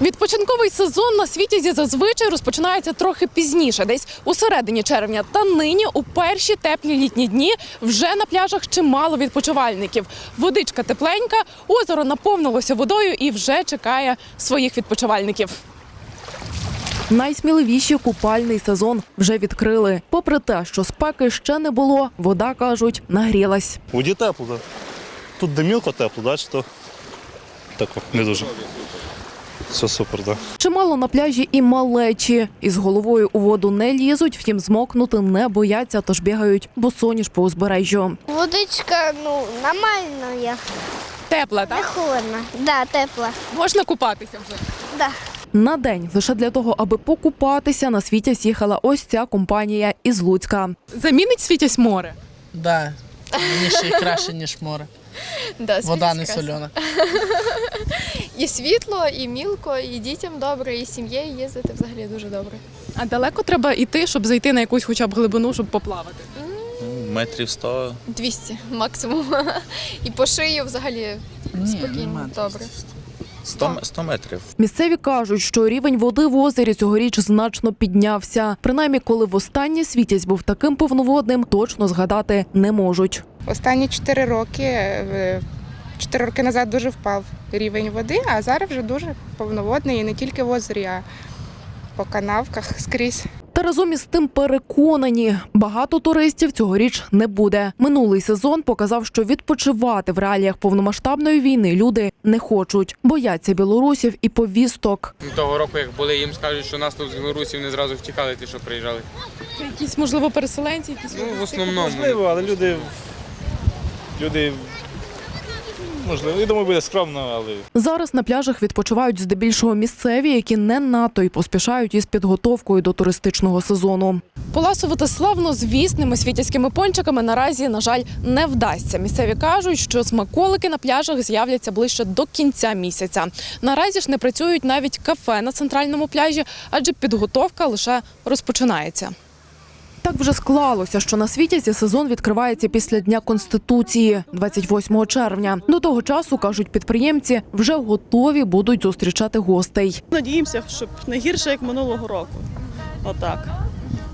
Відпочинковий сезон на світі зазвичай розпочинається трохи пізніше, десь у середині червня. Та нині у перші теплі літні дні вже на пляжах чимало відпочивальників. Водичка тепленька, озеро наповнилося водою і вже чекає своїх відпочивальників. Найсміливіший купальний сезон вже відкрили. Попри те, що спеки ще не було, вода кажуть, нагрілась. У воді тепло, так. Тут димілко тепло, да, то так не дуже. Все супер, так. Чимало на пляжі і малечі. Із головою у воду не лізуть, втім змокнути не бояться, тож бігають босоніж по узбережжю. Водичка, ну, нормальна я. Тепла, Не холодно. Да, тепла. Можна купатися вже. Да. На день лише для того, аби покупатися, на світі їхала ось ця компанія із Луцька. Замінить світязь море. Да. Мені ще й краще, ніж море. Да, Вода не сольона. І світло, і мілко, і дітям добре, і сім'єю їздити взагалі дуже добре. А далеко треба йти, щоб зайти на якусь хоча б глибину, щоб поплавати. Метрів 100. 200 максимум. І по шию взагалі Ні, спокійно, нема. добре. 100, 100 метрів. Місцеві кажуть, що рівень води в озері цьогоріч значно піднявся. Принаймні, коли востаннє світязь був таким повноводним, точно згадати не можуть. Останні 4 роки, чотири 4 роки назад дуже впав рівень води, а зараз вже дуже повноводний і не тільки в озері, а по канавках скрізь. Та разом із тим переконані, багато туристів цьогоріч не буде. Минулий сезон показав, що відпочивати в реаліях повномасштабної війни люди не хочуть, бояться білорусів і повісток. Того року, як були, їм скажуть, що нас тут з Білорусі вони зразу втікали, ті, що приїжджали. Якісь можливо переселенці, якісь Ну, в основному. Можливо, але люди. Люди. Можливо, я думаю, буде скромно, але. зараз на пляжах відпочивають здебільшого місцеві, які не НАТО і поспішають із підготовкою до туристичного сезону. Поласувати славно звісними світязькими пончиками наразі, на жаль, не вдасться. Місцеві кажуть, що смаколики на пляжах з'являться ближче до кінця місяця. Наразі ж не працюють навіть кафе на центральному пляжі, адже підготовка лише розпочинається. Так вже склалося, що на світі сезон відкривається після Дня Конституції, 28 червня. До того часу кажуть підприємці, вже готові будуть зустрічати гостей. Надіємося, щоб не гірше, як минулого року. Отак.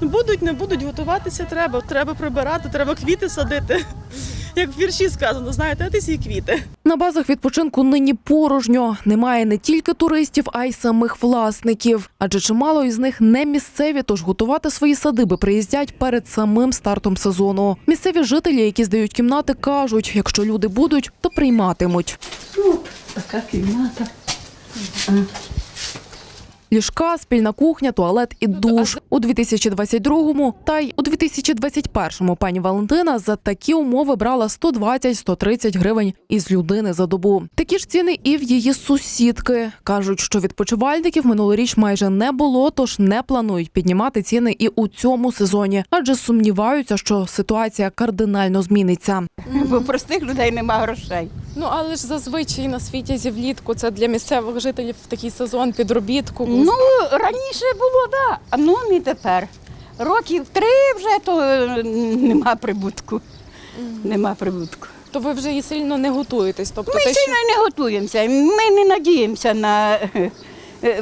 Будуть, не будуть готуватися треба. Треба прибирати, треба квіти садити. Як в вірші сказано, знаєте, а ти сі квіти. На базах відпочинку нині порожньо. Немає не тільки туристів, а й самих власників. Адже чимало із них не місцеві, тож готувати свої садиби приїздять перед самим стартом сезону. Місцеві жителі, які здають кімнати, кажуть, якщо люди будуть, то прийматимуть. Така кімната. Ліжка, спільна кухня, туалет і душ у 2022-му та й у 2021-му пані Валентина за такі умови брала 120-130 гривень із людини за добу. Такі ж ціни і в її сусідки кажуть, що відпочивальників минулоріч майже не було, тож не планують піднімати ціни і у цьому сезоні, адже сумніваються, що ситуація кардинально зміниться. Бо простих людей нема грошей. Ну але ж зазвичай на світі зі влітку це для місцевих жителів такий сезон підробітку. Ну, раніше було, так. А ну не тепер. Років три вже то е, нема прибутку. Нема прибутку. То ви вже і сильно не готуєтесь. Тобто Ми те, що сильно не готуємося. Ми не надіємося на е,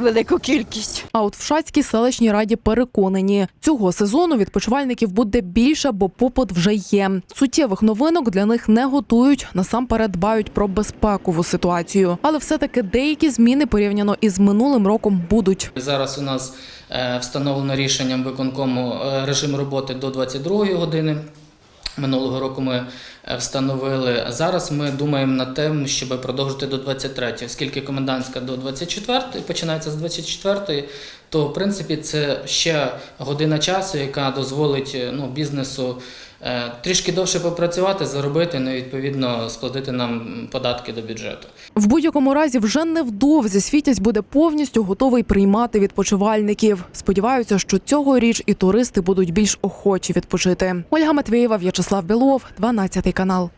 велику кількість. А от в Шацькій селищній раді переконані, цього сезону відпочивальників буде більше, бо попит вже є. Суттєвих новинок для них не готують. Насамперед дбають про безпекову ситуацію. Але все-таки деякі зміни порівняно із минулим роком будуть. Зараз у нас е, встановлено рішенням виконкому е, режим роботи до 22 години. Минулого року ми встановили. встановили. Зараз ми думаємо над тим, щоб продовжити до 23-ї, оскільки комендантська до 24-ї, починається з 24, то в принципі це ще година часу, яка дозволить е, ну, бізнесу е, трішки довше попрацювати, заробити, ну і відповідно сплатити нам податки до бюджету. В будь-якому разі вже невдовзі світязь буде повністю готовий приймати відпочивальників. Сподіваються, що цьогоріч і туристи будуть більш охочі відпочити. Ольга Матвієва, В'ячеслав Білов, 12 канал.